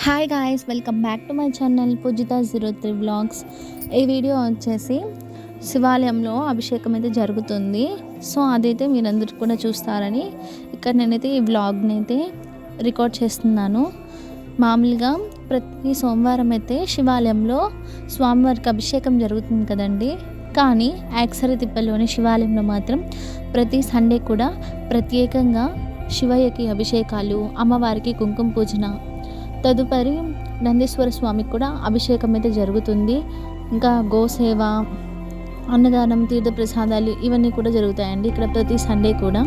Hi guys welcome back to my channel Pujitha zero three blogs ఈ video వచ్చేసి శివాలయంలో అభిషేకం అయితే జరుగుతుంది. సో అదైతే మీరందరూ కూడా చూస్తారని ఇక్కడ నేనైతే ఈ వ్లాగ్ని అయితే రికార్డ్ చేస్తున్నాను. మామూలుగా ప్రతి సోమవారం అయితే శివాలయంలో స్వామివారికి అభిషేకం జరుగుతుంది కదండి. కానీ యాక్సరి తిప్పలోని శివాలయంలో మాత్రం ప్రతి సండే కూడా ప్రత్యేకంగా శివయ్యకి అభిషేకాలు అమ్మవారికి కుంకుమ పూజన తదుపరి నందీశ్వర స్వామికి కూడా అభిషేకం అయితే జరుగుతుంది. ఇంకా గోసేవ అన్నదానం తీర్థ ప్రసాదాలు ఇవన్నీ కూడా జరుగుతాయండి ఇక్కడ ప్రతి సండే కూడా.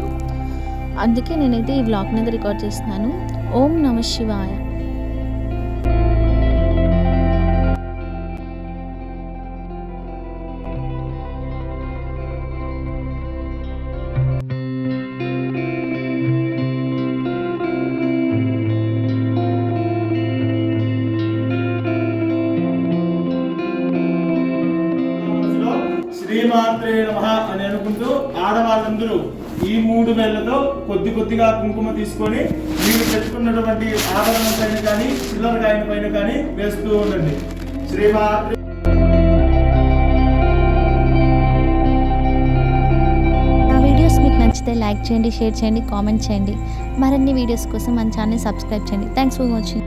అందుకే నేనైతే ఈ వ్లాగ్ని అయితే రికార్డ్ చేస్తున్నాను. ఓం నమ శివాయ. శ్రీమాత్రే నమ అని అనుకుంటూ ఆడవాళ్ళందరూ ఈ మూడు వేళ్ళతో కొద్ది కొద్దిగా కుంకుమ తీసుకొని మీరు పెట్టుకున్నటువంటి ఆభరణం పైన కానీ చిల్లర కాయన పైన కానీ వేస్తూ ఉండండి. శ్రీమాత్రే మీకు నచ్చితే లైక్ చేయండి షేర్ చేయండి కామెంట్ చేయండి. మరిన్ని వీడియోస్ కోసం మన ఛానల్ సబ్స్క్రైబ్ చేయండి. Thanks for watching